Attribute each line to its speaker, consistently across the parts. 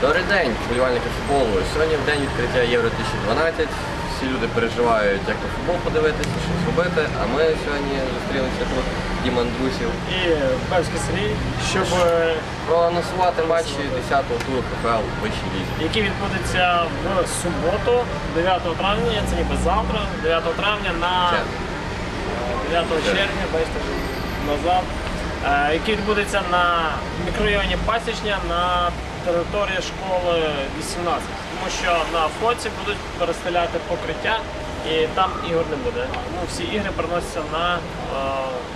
Speaker 1: Добрий день, вболівальники футболу. Сьогодні в день відкриття Євро 2012. Всі люди переживають, як на футбол подивитися, що зробити. А ми сьогодні зустрілися тут Діма Андрусів.
Speaker 2: і Бевський Сергій, щоб е,
Speaker 1: Проанонсувати матчі 10-го туру КФЛ в вищій лізі.
Speaker 2: який відбудеться в суботу, 9 травня, це ніби завтра, 9 травня на 9 червня, бачите, назад, е, який відбудеться на мікрорайоні Пасічня на території школи 18. Тому що на фоці будуть перестеляти покриття і там ігор не буде. Ну, всі ігри переносяться на е,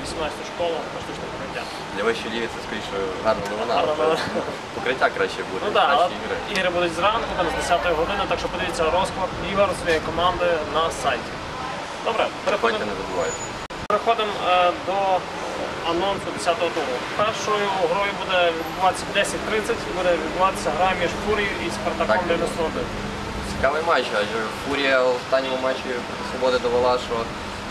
Speaker 2: 18 школу на штучне покриття.
Speaker 1: для вищої ліги це скоріше гарна новина.
Speaker 2: Гарна
Speaker 1: але
Speaker 2: новина.
Speaker 1: Покриття краще буде,
Speaker 2: Ну так, але
Speaker 1: кращі ігри.
Speaker 2: ігри будуть зранку, там з 10 години, так що подивіться розклад ігор своєї команди на сайті. Добре,
Speaker 1: Приходьте,
Speaker 2: переходимо,
Speaker 1: не забувайте.
Speaker 2: переходимо е, до анонсу 10-го туру. Першою грою буде відбуватися в 10.30, буде відбуватися гра між Фурією і Спартаком
Speaker 1: Так,
Speaker 2: 91.
Speaker 1: Цікавий матч, адже Фурія в останньому матчі проти свободи довела, що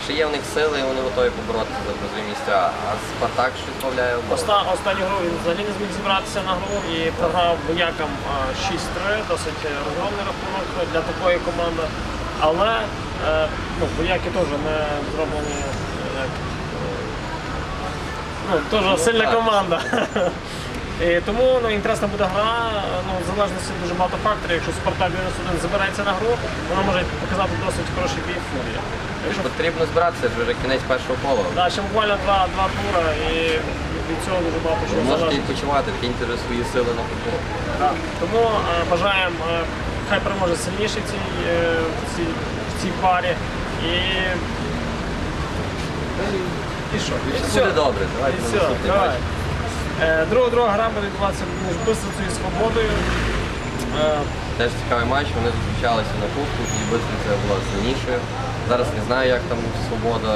Speaker 1: ще є в них сили і вони готові поборотися за призові місця. А Спартак щось збавляє.
Speaker 2: Оста- Останню гру він взагалі не зміг зібратися на гру і програв воякам е, 6-3, досить розгромний рахунок для такої команди. Але е, ну, вояки теж не зроблені е, як. Ну, теж сильна
Speaker 1: так.
Speaker 2: команда. І тому ну, інтересна буде гра, ну, в залежності дуже багато факторів. Якщо Спартак 91 забирається на гру, вона може показати досить хороший бій Фурія. Якщо
Speaker 1: Потрібно збиратися вже вже кінець першого кола.
Speaker 2: Да, ще буквально два, два тура і від цього дуже багато чого
Speaker 1: можете відпочивати, киньте вже свої сили на футбол.
Speaker 2: Так. Тому е, бажаємо, е, хай переможе сильніший в цій, е, в цій, в цій парі. І, і що? І
Speaker 1: Все буде добре. Давайте на
Speaker 2: все. Давай. Е, Друга, друга гра буде відбуватися між Бистрицею і Свободою. Е,
Speaker 1: Теж цікавий матч, вони зустрічалися на кубку, і Бистриця була сильнішою. Зараз не знаю, як там свобода,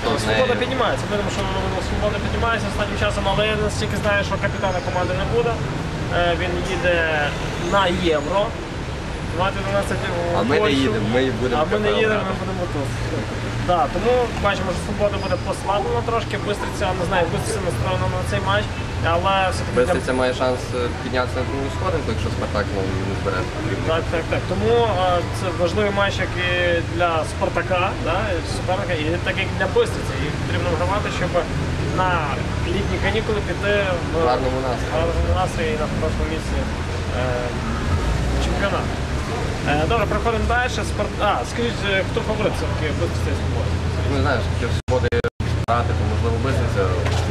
Speaker 1: що з
Speaker 2: Свобода піднімається. Ми думаємо, що свобода піднімається останнім часом, але я настільки знаю, що капітана команди не буде. Е, Він їде на євро. 2012 у
Speaker 1: А ми не їдемо, ми будемо
Speaker 2: А ми не їдемо, ми
Speaker 1: грати.
Speaker 2: будемо тут. Да, тому бачимо, що свобода буде послаблена трошки. Бистриця, не знаю, Бистриця настроєна на цей матч, але все-таки
Speaker 1: Бистриця має шанс е, піднятися на другу сходинку, якщо Спартак ну, не збере потрібно.
Speaker 2: Так, так, так. Тому е, це важливий матч як і для Спартака, да, і суперника, і так як для Бистриці. Їх потрібно вгравати, щоб на літні канікули піти в
Speaker 1: гарному настрої.
Speaker 2: гарному настрої і на хорошому місці е, чемпіонат. Е, добре, проходимо далі. Спарт... А, скажіть, хто фаворит все-таки
Speaker 1: Ну, знаєш, якщо свободи грати, то можливо Бистриця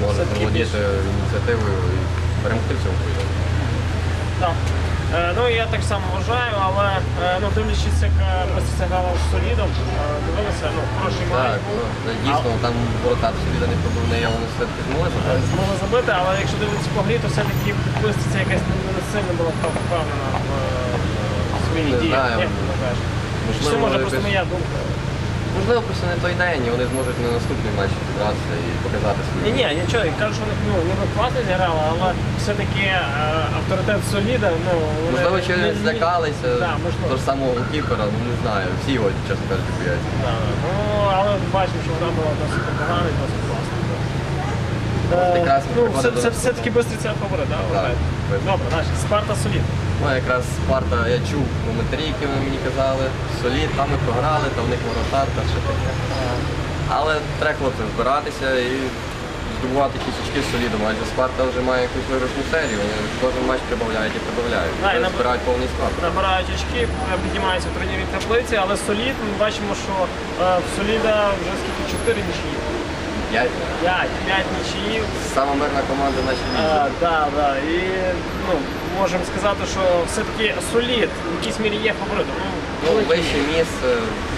Speaker 1: може заволодіти ініціативою і перемогти в цьому поєдинку.
Speaker 2: Так. Е, ну я так само вважаю, але е, ну, дивлячись, як е, Бистриця грала з солідом, е, дивилися, ну, хороший матч
Speaker 1: Так,
Speaker 2: був.
Speaker 1: ну, дійсно, там ворота Соліда не пробивне, але вони все-таки змогли
Speaker 2: Е,
Speaker 1: забити.
Speaker 2: Змогли забити, але якщо дивитися по грі, то все-таки Бистриця якась не, не сильно була впевнена в е, своїй
Speaker 1: Не
Speaker 2: дії.
Speaker 1: знаю.
Speaker 2: Як ти вважаєш? Це може просто моя думка.
Speaker 1: Можливо, просто не той день, і вони зможуть на наступний матч зібратися і показати свою.
Speaker 2: Ні, ні, нічого, я кажу, що вони ну, ніби класно зіграли, але все-таки е, авторитет Соліда, ну, вони...
Speaker 1: Можливо, чи
Speaker 2: не-
Speaker 1: не
Speaker 2: не-
Speaker 1: злякалися
Speaker 2: Да, можливо.
Speaker 1: того ж самого голкіпера, ну не знаю. Всі його, чесно кажучи, бояться.
Speaker 2: Да. Ну, але бачимо, що вона була досить непогана і досить класна. Е,
Speaker 1: якраз
Speaker 2: ну,
Speaker 1: приходить
Speaker 2: все,
Speaker 1: до-
Speaker 2: все, все-таки Бистриця фаворит, да? вважаєте?
Speaker 1: Так.
Speaker 2: Добре, значить, Спарта Солід.
Speaker 1: Ну, якраз Спарта, я чув коментарі, які вони мені казали, солід, там ми програли, та в них воротар, та ще таке. Але треба хлопцям збиратися і здобувати якісь очки з солідом, адже Спарта вже має якусь виграшну серію, вони кожен матч прибавляють і прибавляють.
Speaker 2: Да, і
Speaker 1: Вони
Speaker 2: наб-
Speaker 1: збирають повний склад.
Speaker 2: набирають очки, піднімаються в турнірній таблиці, але солід, ми бачимо, що е, в соліда вже скільки 4 нічиї.
Speaker 1: П'ять.
Speaker 2: 5, 5 нічиїв.
Speaker 1: Сама мирна команда нашій лізі.
Speaker 2: Да, да. І ну, можемо сказати, що все-таки солід в якійсь мірі є фаворитом. Ну,
Speaker 1: Ну, вище місце.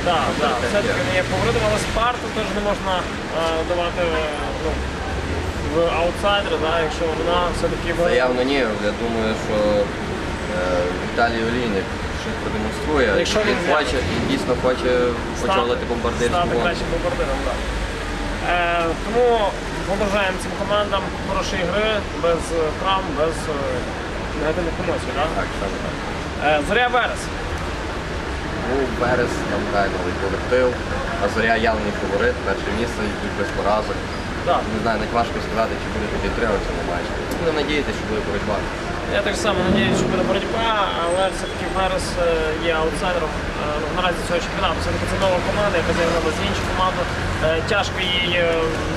Speaker 2: Да, да,
Speaker 1: таке.
Speaker 2: все-таки не є фаворитом, але Спарту теж не можна е, давати е, ну, в аутсайдери, да, якщо вона все-таки
Speaker 1: Це явно ні. Я думаю, що е, Віталій Олійник щось продемонструє.
Speaker 2: Якщо
Speaker 1: він хоче, він дійсно хоче очолити бомбардирську
Speaker 2: стати кращим бомбардиром. Да. Е, тому побажаємо цим командам хорошої гри, без е, травм, без е, негативних емоцій. Да?
Speaker 1: Так, так.
Speaker 2: Е, Зоря Верес.
Speaker 1: Ну, Берез, там грає новий колектив, а Зоря явний фаворит, перше місце, йдуть без поразок. Не знаю, навіть важко сказати, чи буде такий тривог цьому матчі. Будемо надіятися, що буде боротьба.
Speaker 2: Я так само надіюсь, що буде боротьба, але все-таки Верес є аутсайдером е, ну, наразі цього чемпіонату. Все-таки це нова команда, яка зіграла з іншу команду. Е, Тяжко їй е,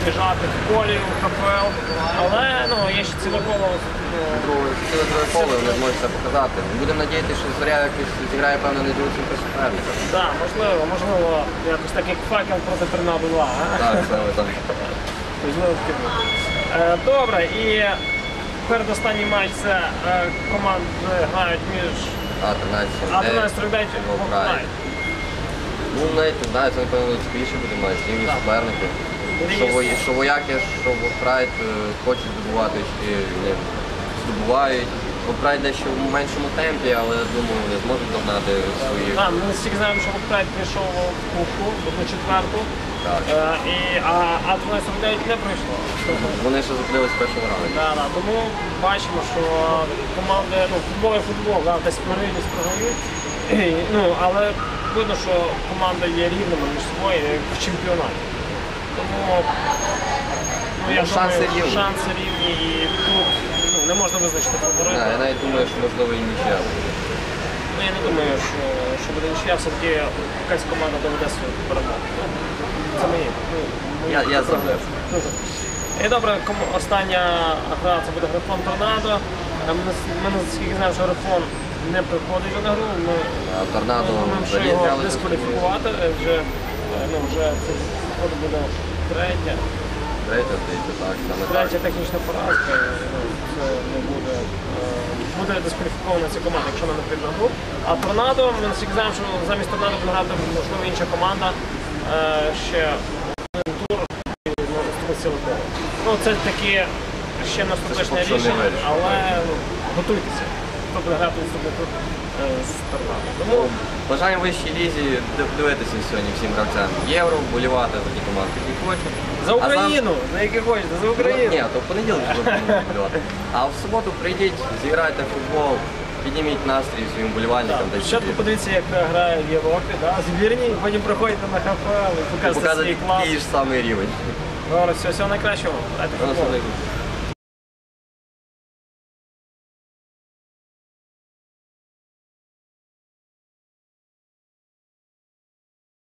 Speaker 2: біжати в полі, в ХПЛ, але ну, є ще ціле коло. ну,
Speaker 1: ціле поле, вони зможуть це показати. Будемо надіятися, що зоря якось зіграє певно недоручним суперника.
Speaker 2: Так, можливо, можливо, якось так як факел проти торнадо 2.
Speaker 1: Так, саме так.
Speaker 2: Можливо. Е, Добре, і передостанній матч це е, команди грають між
Speaker 1: А, 13
Speaker 2: А13 39
Speaker 1: Волкрай. Ну, навіть не знаю, це напевно цікавіше буде матч. Рівні
Speaker 2: Так.
Speaker 1: суперники. Що, вої- що вояки, що Волкрайт е, хочуть здобувати очки, вони здобувають. Волкрайт дещо в меншому темпі, але думаю, вони зможуть догнати свої.
Speaker 2: А, ми всі знаємо, що Воктрайт прийшов в кубку, одну четверту. Е, і, а, а 12 не пройшло.
Speaker 1: Вони ще закрились в першому раунді.
Speaker 2: Да, да. Тому бачимо, що команди, ну, футбол і футбол, да, десь програють, програють. Ну, але видно, що команда є рівними між собою в чемпіонаті. Тому ну, я
Speaker 1: шанси
Speaker 2: думаю,
Speaker 1: рівні.
Speaker 2: шанси рівні і тут ну, не можна визначити фаворита.
Speaker 1: Да, я навіть думаю, що можливо і нічия.
Speaker 2: Ну, я не думаю, що, що буде нічия, все-таки якась команда доведе свою перемогу. Ну, Це мені. Ну, мої
Speaker 1: Я, я
Speaker 2: прогнози. І добре, остання гра це буде графон Торнадо. Е, Ми, ми наскільки знаємо, що графон не приходить на гру. Ми,
Speaker 1: А торнадо
Speaker 2: що його дискваліфікувати. Е, Вже, е, ну, вже це буде третя.
Speaker 1: Третя, здається, так, саме так.
Speaker 2: Третя технічна поразка. Ну, це не буде. е, Буде дискваліфікована ця команда, якщо вона не прийде на гру. А Торнадо, ми наскільки знаємо, що замість Торнадо буде грати, можливо, інша команда. Е, Ще Ну, це таке ще не остаточне
Speaker 1: поки що не
Speaker 2: рішення,
Speaker 1: вирішено.
Speaker 2: але готуйтеся. Хто буде грати наступний тур з. Тому
Speaker 1: Бажаємо вищій лізі дивитися сьогодні всім гравцям євро, болівати за ті команди, які хочуть.
Speaker 2: за Україну, за які хочете, за
Speaker 1: Ну,
Speaker 2: Україну.
Speaker 1: Ні, то в понеділок вже будемо болювати. А в суботу прийдіть, зіграйте в футбол, підніміть настрій своїм болівальникам.
Speaker 2: Так, Спочатку
Speaker 1: собі.
Speaker 2: подивіться, як грає в Європі, да? збірні, потім приходите на ХФЛ і показуєте свій
Speaker 1: Показати
Speaker 2: клас.
Speaker 1: такий ж самий рівень.
Speaker 2: Все, всього найкращого. Дайте
Speaker 1: Ну,
Speaker 2: футбол.
Speaker 1: все,